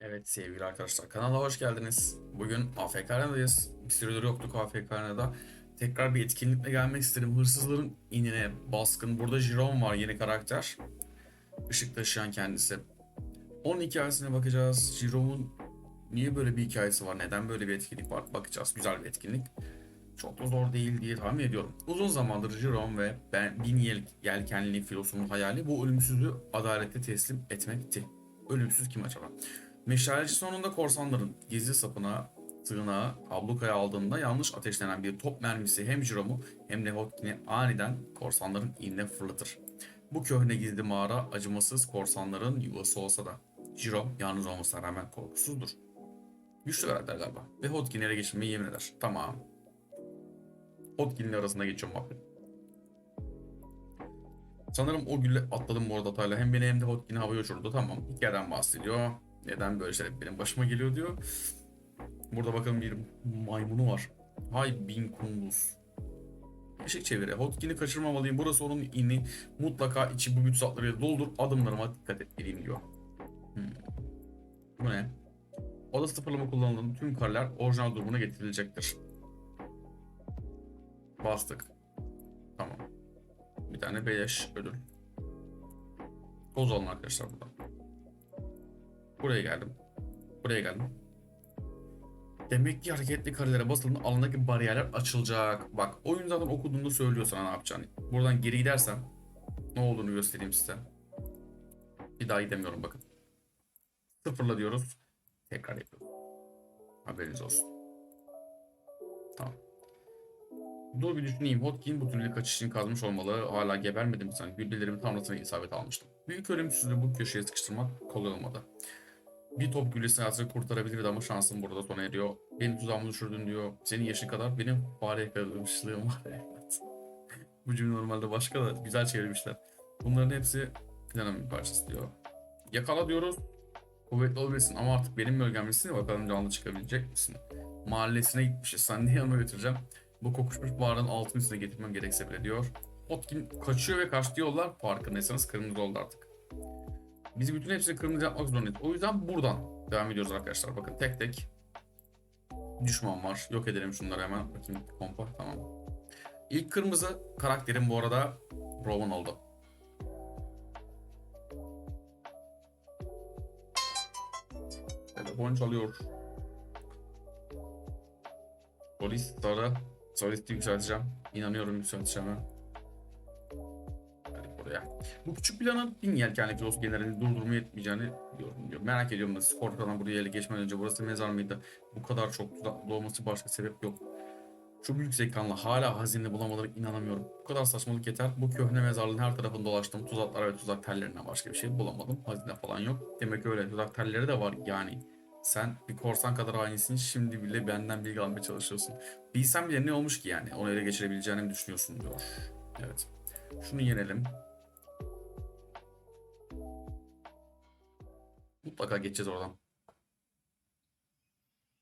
Evet sevgili arkadaşlar kanala hoş geldiniz. Bugün AFK Arena'dayız. Bir süredir yoktuk AFK Arena'da. Tekrar bir etkinlikle gelmek istedim. Hırsızların inine baskın. Burada Jerome var yeni karakter. Işık taşıyan kendisi. Onun hikayesine bakacağız. Jerome'un niye böyle bir hikayesi var? Neden böyle bir etkinlik var? Bakacağız. Güzel bir etkinlik. Çok da zor değil diye tahmin ediyorum. Uzun zamandır Jerome ve ben bin yel, yelkenli filosunun hayali bu ölümsüzlüğü adalete teslim etmekti. Ölümsüz kim acaba? Meşaleci sonunda korsanların gizli sapına, tığınağı, ablukaya aldığında yanlış ateşlenen bir top mermisi hem Jerome'u hem de Hotkin'i aniden korsanların inine fırlatır. Bu köhne gizli mağara acımasız korsanların yuvası olsa da Jerome yalnız olmasına rağmen korkusuzdur. Güçlü karakter galiba ve Hotkin'i ele geçirmeyi yemin eder. Tamam. Hotkin'le arasında geçiyor muhabbet. Sanırım o gülle atladım bu arada Tayla. Hem beni hem de Hotkin'i havaya uçurdu. Tamam. Hikayeden bahsediyor. Neden böyle şeyler benim başıma geliyor diyor. Burada bakın bir maymunu var. Hay bin kunduz. Eşek çeviri. Hotkin'i kaçırmamalıyım. Burası onun ini. Mutlaka içi bu güç zatlarıyla doldur. Adımlarıma dikkat etmeliyim diyor. Hmm. Bu ne? Oda sıfırlama kullanılan tüm kareler orijinal durumuna getirilecektir. Bastık. Tamam. Bir tane beleş ödül. Toz alın arkadaşlar buradan. Buraya geldim. Buraya geldim. Demek ki hareketli karelere basıldığında alandaki bariyerler açılacak. Bak oyun zaten okuduğunda söylüyor sana ne yapacağını. Buradan geri gidersem ne olduğunu göstereyim size. Bir daha gidemiyorum bakın. Sıfırla diyoruz. Tekrar yapıyoruz. Haberiniz olsun. Tamam. Dur bir düşüneyim. Hotkin bu tüneli kaçış için kazmış olmalı. Hala gebermedim sen. Güllelerimin tamrasına isabet almıştım. Büyük ölümsüzlüğü bu köşeye sıkıştırmak kolay olmadı. Bir top güllesi hayatını kurtarabilirdi ama şansım burada sona eriyor. Beni tuzağıma düşürdün diyor. Senin yaşın kadar benim fare yakalamışlığım var. Evet. bu cümle normalde başka da güzel çevirmişler. Bunların hepsi planın bir parçası diyor. Yakala diyoruz. Kuvvetli olabilirsin ama artık benim bölgemdesin. Bakalım canlı çıkabilecek misin? Mahallesine gitmişiz. Sen de yanıma götüreceğim. Bu kokuşmuş bağrının altın üstüne getirmem gerekse bile diyor. Hotkin kaçıyor ve kaçtığı yollar farkındaysanız kırmızı oldu artık. Biz bütün hepsini kırmızı yapmak zorundayız. O yüzden buradan devam ediyoruz arkadaşlar. Bakın tek tek düşman var. Yok edelim şunları hemen. Bakayım kompa tamam. İlk kırmızı karakterim bu arada Rowan oldu. Telefon çalıyor. Polis Sara. Solisti yükselteceğim. İnanıyorum yükselteceğime. Buraya. Bu küçük planın bin yelkenli filosu generalini durdurmaya yetmeyeceğini diyorum diyor. Merak ediyorum da skor falan buraya ele geçmeden önce burası mezar mıydı? Bu kadar çok tuzaklı başka sebep yok. Şu büyük zekanla hala hazine bulamaları inanamıyorum. Bu kadar saçmalık yeter. Bu köhne mezarlığın her tarafında dolaştım. Tuzaklar ve tuzak tellerinden başka bir şey bulamadım. Hazine falan yok. Demek öyle. Tuzak telleri de var yani. Sen bir korsan kadar hainsin. Şimdi bile benden bilgi almaya çalışıyorsun. Bilsem bile ne olmuş ki yani? Onu ele geçirebileceğini mi düşünüyorsun diyor. Evet. Şunu yenelim. Mutlaka geçeceğiz oradan.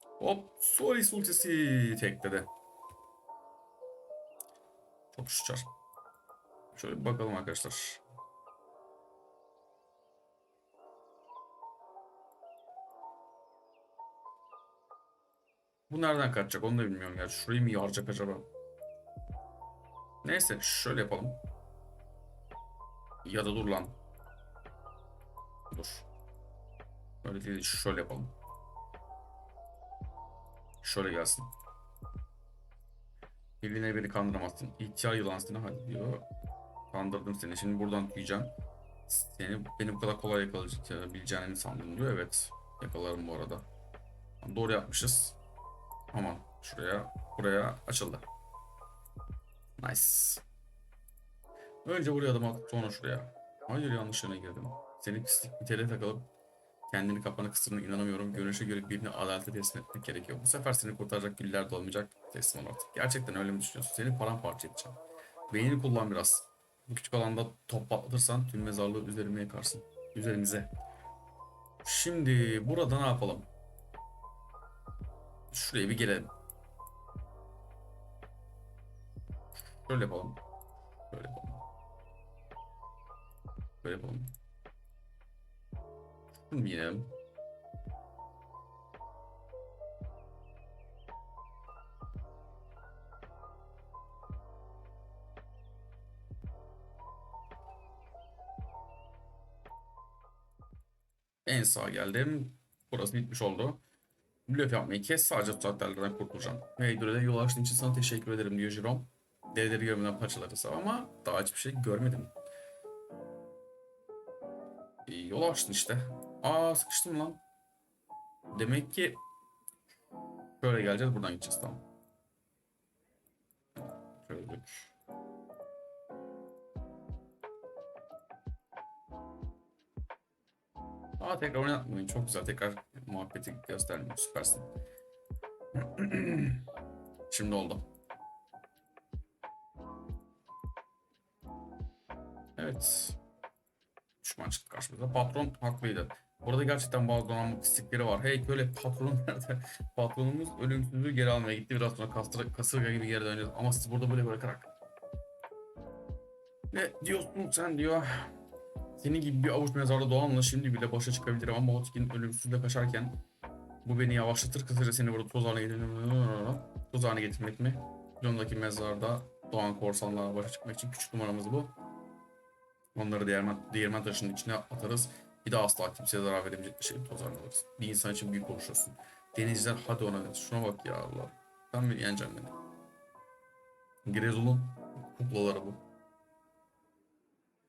Hop. Solis ultisi tekledi. Çok şükür. Şöyle bir bakalım arkadaşlar. Bu nereden kaçacak onu da bilmiyorum ya. Şurayı mı yaracak acaba? Neyse şöyle yapalım. Ya da dur lan. Dur. Öyle değil şöyle yapalım. Şöyle gelsin. Eline beni kandıramazsın. İhtiyar yılan seni hadi diyor. Kandırdım seni. Şimdi buradan tüyeceğim. Seni beni bu kadar kolay yakalayabileceğini mi sandın diyor. Evet. Yakalarım bu arada. Doğru yapmışız. Aman şuraya buraya açıldı. Nice. Önce buraya adım attık sonra şuraya. Hayır yanlış yerine girdim. Seni pislik bir tele takılıp kendini kapana kıstırdığına inanamıyorum. Görünüşe göre birini adalete teslim etmek gerekiyor. Bu sefer seni kurtaracak güller de olmayacak. Teslim ol artık. Gerçekten öyle mi düşünüyorsun? Seni paramparça edeceğim. Beynini kullan biraz. Bu küçük alanda top patlatırsan tüm mezarlığı üzerime yakarsın. Üzerimize. Şimdi burada ne yapalım? Şuraya bir gelelim. Şöyle yapalım. Böyle yapalım. Böyle yapalım. Bilmiyorum. En sağa geldim. Burası bitmiş oldu. Blöf yapmayı kes sadece tutaklardan kurtulacağım. Meydur'a yol açtığın için sana teşekkür ederim diyor Jerome. Dedeleri görmeden parçaları sağ ama daha hiçbir şey görmedim. Yol açtın işte. Aa sıkıştım lan. Demek ki böyle geleceğiz buradan gideceğiz tamam. Çözdük. Aa tekrar oynatmayın. Çok güzel. Tekrar muhabbeti göstermiyor. Süpersin. Şimdi oldu. Evet. Düşman çıktı karşımıza. Patron haklıydı. Burada gerçekten bazı donanma pislikleri var. Hey köle patronum nerede? Patronumuz ölümsüzlüğü geri almaya gitti. Biraz sonra kastıra, kasırga gibi geri döneceğiz. Ama siz burada böyle bırakarak. Ne diyorsun sen diyor. Senin gibi bir avuç mezarda doğanla şimdi bile başa çıkabilirim ama Otkin ölümsüzle kaçarken bu beni yavaşlatır kısaca seni burada toz haline getirmek toz haline getirmek mi? Yolundaki mezarda doğan korsanlarla başa çıkmak için küçük numaramız bu. Onları değirmen, değirmen taşının içine atarız. Bir daha asla kimseye zarar veremeyecek bir toz haline alırız. Bir insan için büyük konuşuyorsun. Denizciler hadi ona şuna bak ya Allah. Ben mi yeneceğim beni? Grezol'un kuklaları bu.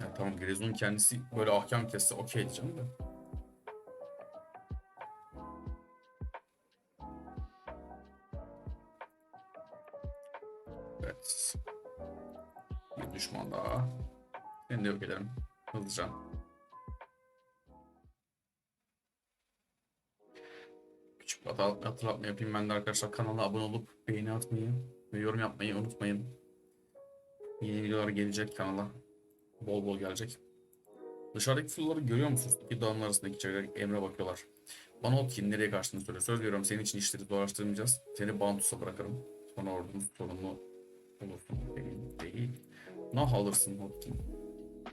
Ya tamam Grezon'un kendisi böyle ahkam kesse okey diyeceğim de. Evet. Bir düşman daha. Seni de yok ederim. Hızlıca. Hatırlatma yapayım ben de arkadaşlar. Kanala abone olup beğeni atmayı ve yorum yapmayı unutmayın. Yeni videolar gelecek kanala. Bol bol gelecek. Dışarıdaki fılları görüyor musunuz? İki dağın arasındaki çevre Emre bakıyorlar. Bana o kim nereye kaçtığını söyle. Söz veriyorum senin için işleri zorlaştırmayacağız. Seni Bantus'a bırakırım. Sonra ordumuz sorumlu olursun. Benim değil. Nah alırsın Hopkin.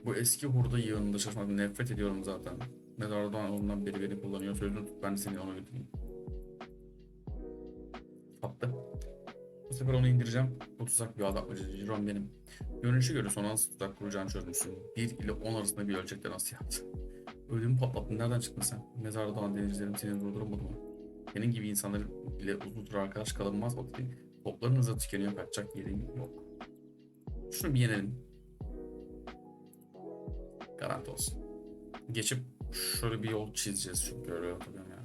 Bu eski hurda yığınında şaşmadan nefret ediyorum zaten. Mezardan ondan beri beni kullanıyor. Sözünü tut ben seni ona götüreyim. Sefer onu indireceğim. Bu tuzak bir adamlıcı. Jiron benim. Görünüşü göre son an tuzak kuracağını çözmüşsün. 1 ile 10 arasında bir ölçekte nasihat. Ödümü patlattın. Nereden çıktın sen? Mezarda doğan denizcilerim seni durduramadı mı? Senin gibi insanlar ile uzun süre arkadaş kalınmaz vakti. Topların hızla tükeniyor kaçacak yerin yok. Şunu bir yenelim. Garanti olsun. Geçip şöyle bir yol çizeceğiz çünkü öyle hatırlıyorum ya.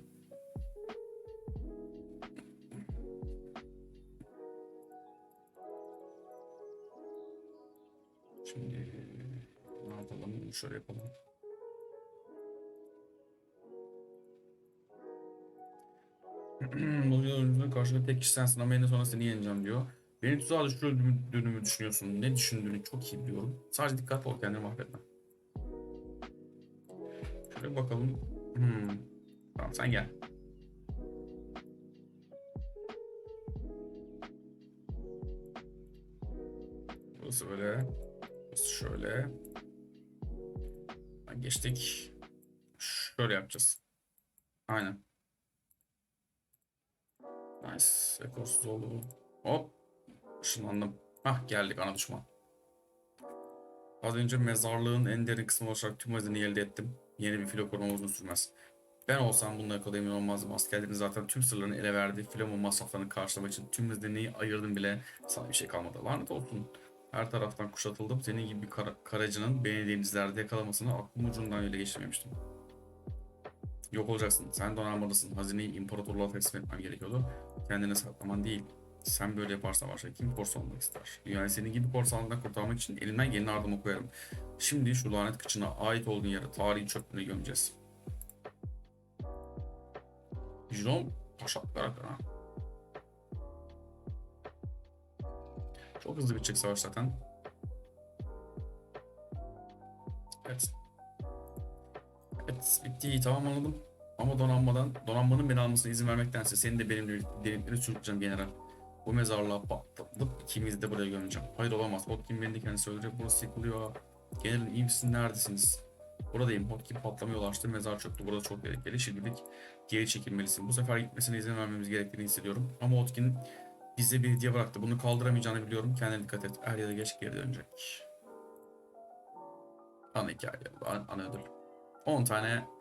Şimdi ne yapalım? Şöyle yapalım. Bu oyuncunun karşında tek kişi sensin ama en sonra seni yeneceğim diyor. Beni tuzağa düşürdüğümü düşünüyorsun. Ne düşündüğünü çok iyi biliyorum. Sadece dikkatli ol kendini mahvetme. Şöyle bakalım. Hmm. Tamam sen gel. Burası böyle. Şöyle. Geçtik. Şöyle yapacağız. Aynen. Nice. Ekorsuz oldu bu. Hop. Işınlandım. Hah geldik ana düşman. Az önce mezarlığın en derin kısmı olarak tüm hazineyi elde ettim. Yeni bir filo koruma uzun sürmez. Ben olsam bununla kadar emin olmazdım. Askerlerin zaten tüm sırlarını ele verdi. Filomun masraflarını karşılamak için tüm hazineyi ayırdım bile. Sana bir şey kalmadı. Lanet olsun. Her taraftan kuşatıldım. Senin gibi bir kara, karacının beni denizlerde yakalamasını aklım ucundan öyle geçirmemiştim. Yok olacaksın. Sen donanmalısın. Hazineyi imparatorluğa teslim etmem gerekiyordu. Kendine saklaman değil. Sen böyle yaparsan başka kim korsan olmak ister? Yani senin gibi korsanlardan kurtarmak için elimden geleni ardıma koyarım. Şimdi şu lanet kıçına ait olduğun yere tarihi çöplüğüne gömeceğiz. Jiron taşaklar ha. Çok hızlı bitecek savaş zaten. Evet. Evet bitti tamam anladım. Ama donanmadan, donanmanın beni almasına izin vermektense senin de benimle delikleri sürükleyeceğim general. Bu mezarlığa patlatıp ikimizi de buraya gömeceğim. Hayır olamaz. Hotkin beni de kendisi öldürecek. Burası yıkılıyor. General iyi misin? Neredesiniz? Buradayım. Hotkin patlamaya ulaştı. Mezar çöktü. Burada çok tehlikeli. Şimdilik geri çekilmelisin. Bu sefer gitmesine izin vermemiz gerektiğini hissediyorum. Ama Hotkin bize bir hediye bıraktı. Bunu kaldıramayacağını biliyorum. Kendine dikkat et. Er ya da geç geri dönecek. Ana hikaye. Ana, ana ödül. 10 tane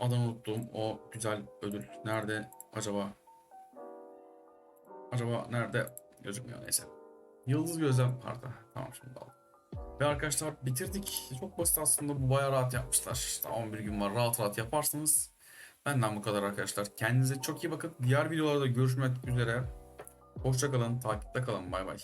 Adını unuttuğum o güzel ödül. Nerede acaba? Acaba nerede? Gözükmüyor neyse. Yıldız Gözlem pardon. Tamam şimdi aldım. Ve arkadaşlar bitirdik. Çok basit aslında bu bayağı rahat yapmışlar. Daha 11 gün var rahat rahat yaparsınız. Benden bu kadar arkadaşlar. Kendinize çok iyi bakın. Diğer videolarda görüşmek üzere. Hoşçakalın, takipte kalın. Bay bay.